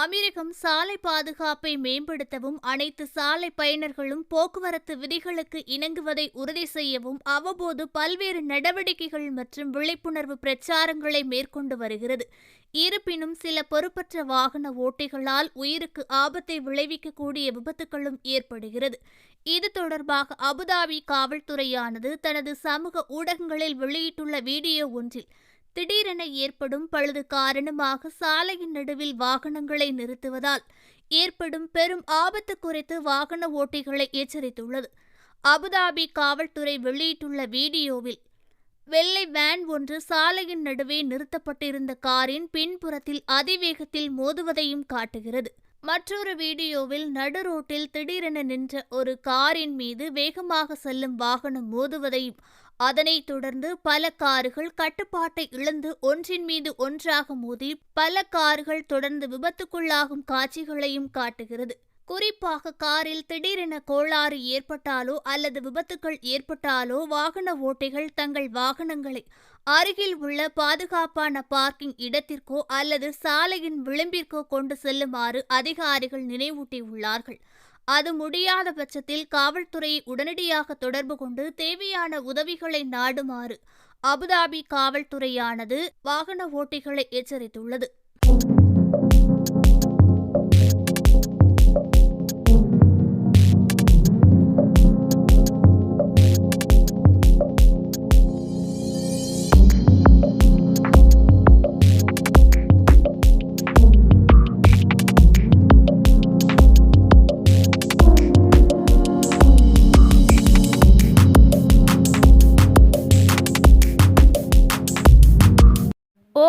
அமீரகம் சாலை பாதுகாப்பை மேம்படுத்தவும் அனைத்து சாலை பயணர்களும் போக்குவரத்து விதிகளுக்கு இணங்குவதை உறுதி செய்யவும் அவ்வப்போது பல்வேறு நடவடிக்கைகள் மற்றும் விழிப்புணர்வு பிரச்சாரங்களை மேற்கொண்டு வருகிறது. இருப்பினும் சில பொறுப்பற்ற வாகன ஓட்டிகளால் உயிருக்கு ஆபத்தை விளைவிக்கக்கூடிய விபத்துகளும் ஏற்படுகிறது. இது தொடர்பாக அபுதாபி காவல்துறையானது தனது சமூக ஊடகங்களில் வெளியிட்டுள்ள வீடியோ ஒன்றில் திடீரென ஏற்படும் பழுது காரணமாக சாலையின் நடுவில் வாகனங்களை நிறுத்துவதால் ஏற்படும் பெரும் ஆபத்து குறித்து வாகன ஓட்டிகளை எச்சரித்துள்ளது. அபுதாபி காவல்துறை வெளியிட்டுள்ள வீடியோவில் வெள்ளை வேன் ஒன்று சாலையின் நடுவே நிறுத்தப்பட்டிருந்த காரின் பின்புறத்தில் அதிவேகத்தில் மோதுவதையும் காட்டுகிறது. மற்றொரு வீடியோவில் நடு ரோட்டில் திடீரென நின்ற ஒரு காரின் மீது வேகமாக செல்லும் வாகனம் மோதுவதையும் அதனைத் தொடர்ந்து பல கார்கள் கட்டுப்பாட்டை இழந்து ஒன்றின் மீது ஒன்றாக மோதி பல கார்கள் தொடர்ந்து விபத்துக்குள்ளாகும் காட்சிகளையும் காட்டுகிறது. குறிப்பாக காரில் திடீரென கோளாறு ஏற்பட்டாலோ அல்லது விபத்துக்கள் ஏற்பட்டாலோ வாகன ஓட்டிகள் தங்கள் வாகனங்களை அருகில் உள்ள பாதுகாப்பான பார்க்கிங் இடத்திற்கோ அல்லது சாலையின் விளிம்பிற்கோ கொண்டு செல்லுமாறு அதிகாரிகள் நினைவூட்டியுள்ளார்கள். அது முடியாத பட்சத்தில் காவல்துறையை உடனடியாக தொடர்பு கொண்டு தேவையான உதவிகளை நாடுமாறு அபுதாபி காவல்துறையானது வாகன ஓட்டிகளை எச்சரித்துள்ளது.